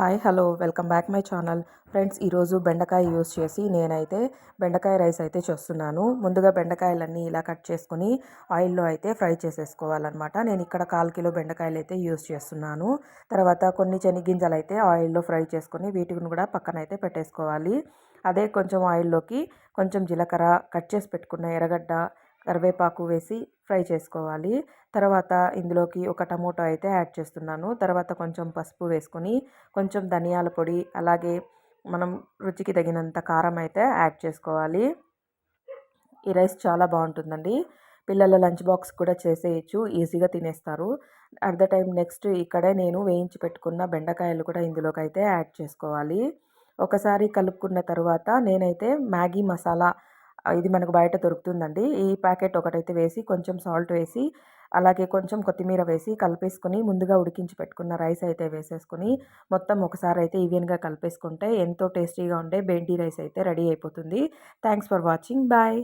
Hi hello welcome back my channel. Friends ఈరోజు బెండకాయ use చేసి నేనైతే బెండకాయ రైస్ అయితే చేస్తున్నాను. ముందుగా బెండకాయలన్నీ ఇలా కట్ చేసుకుని ఆయిల్లో అయితే ఫ్రై చేసేసుకోవాలన్నమాట. నేను ఇక్కడ కాల్ కిలో బెండకాయలు అయితే యూస్ చేస్తున్నాను. తర్వాత కొన్ని చెనిగింజలు అయితే ఆయిల్లో ఫ్రై చేసుకొని వీటిని కూడా పక్కన అయితే పెట్టేసుకోవాలి. అదే కొంచెం ఆయిల్లోకి కొంచెం జీలకర్ర కట్ చేసి పెట్టుకున్న ఎర్రగడ్డ కరివేపాకు వేసి ఫ్రై చేసుకోవాలి. తర్వాత ఇందులోకి ఒక టమోటో అయితే యాడ్ చేస్తున్నాను. తర్వాత కొంచెం పసుపు వేసుకొని కొంచెం ధనియాల పొడి అలాగే మనం రుచికి తగినంత కారం అయితే యాడ్ చేసుకోవాలి. ఈ రైస్ చాలా బాగుంటుందండి. పిల్లల లంచ్ బాక్స్ కూడా చేసేయచ్చు ఈజీగా తినేస్తారు. అట్ ద టైం నెక్స్ట్ ఇక్కడే నేను వేయించి పెట్టుకున్న బెండకాయలు కూడా ఇందులోకి అయితే యాడ్ చేసుకోవాలి. ఒకసారి కలుపుకున్న తర్వాత నేనైతే మ్యాగీ మసాలా ఇది మనకు బయట దొరుకుతుందండి. ఈ ప్యాకెట్ ఒకటైతే వేసి కొంచెం సాల్ట్ వేసి అలాగే కొంచెం కొత్తిమీర వేసి కలిపేసుకొని ముందుగా ఉడికించి పెట్టుకున్న రైస్ అయితే వేసేసుకొని మొత్తం ఒకసారి అయితే ఈవెన్గా కలిపేసుకుంటే ఎంతో టేస్టీగా ఉండే బెండి రైస్ అయితే రెడీ అయిపోతుంది. Thanks for watching. బాయ్.